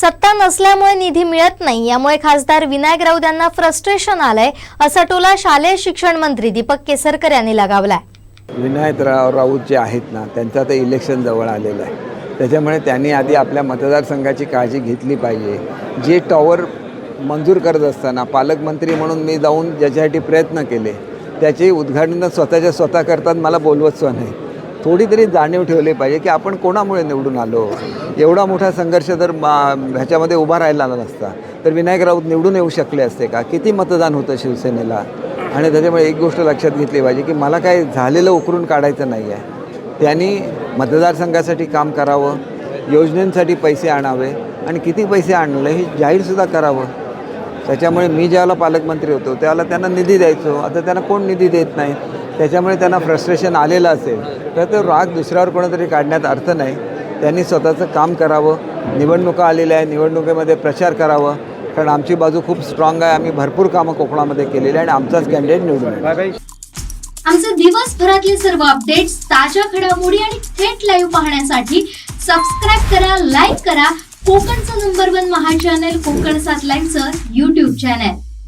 सत्ता नसल्यामुळे निधी मिळत नाही. यामुळे खासदार विनायक राऊत यांना फ्रस्ट्रेशन आलंय असा टोला शालेय शिक्षण मंत्री दीपक केसरकर यांनी लगावलाय. विनायकराव राऊत जे आहेत ना त्यांचं आता इलेक्शन जवळ आलेलं आहे. त्याच्यामुळे त्यांनी आधी आपल्या मतदारसंघाची काळजी घेतली पाहिजे. जे टॉवर मंजूर करत असताना पालकमंत्री म्हणून मी जाऊन ज्याच्यासाठी प्रयत्न केले त्याचे उद्घाटन स्वतःच्या स्वतः करतात मला बोलवतच नाही. थोडी तरी जाणीव ठेवली पाहिजे की आपण कोणामुळे निवडून आलो? एवढा मोठा संघर्ष जर मा- ह्याच्यामध्ये उभा राहिला नसता तर विनायक राऊत निवडून येऊ शकले असते का? किती मतदान होतं शिवसेनेला? आणि त्याच्यामुळे एक गोष्ट लक्षात घेतली पाहिजे की मला काय झालेलं उकरून काढायचं नाही आहे त्यांनी मतदारसंघासाठी काम करावं योजनेसाठी पैसे आणावे आणि किती पैसे आणले हे जाहीरसुद्धा करावं. त्याच्यामुळे मी ज्यावेळेला पालकमंत्री होतो त्यावेळेला त्यांना निधी द्यायचो. आता त्यांना कोण निधी देत नाही? त्याच्यामुळे त्यांना फ्रस्ट्रेशन आलेलं असेल तर तो राग दुसऱ्यावर कोणातरी काढण्यात अर्थ नाही. त्यांनी स्वतःचं काम करावं निवडणुका आलेल्या आहे निवडणुकीमध्ये प्रचार करावं. कारण आमची बाजू खूप स्ट्रॉंग आहे आम्ही भरपूर कामं कोकणामध्ये केलेली आहे आणि आमचाच कॅन्डिडेट निवडून आमचे दिवसभरातले सर्व अपडेट्स ताज्या घडामोडी आणि थेट लाईव्ह पाहण्यासाठी सबस्क्राईब करा लाईक करा. कोकणचं नंबर वन महा चॅनल कोकण सात लाईनचं युट्यूब चॅनल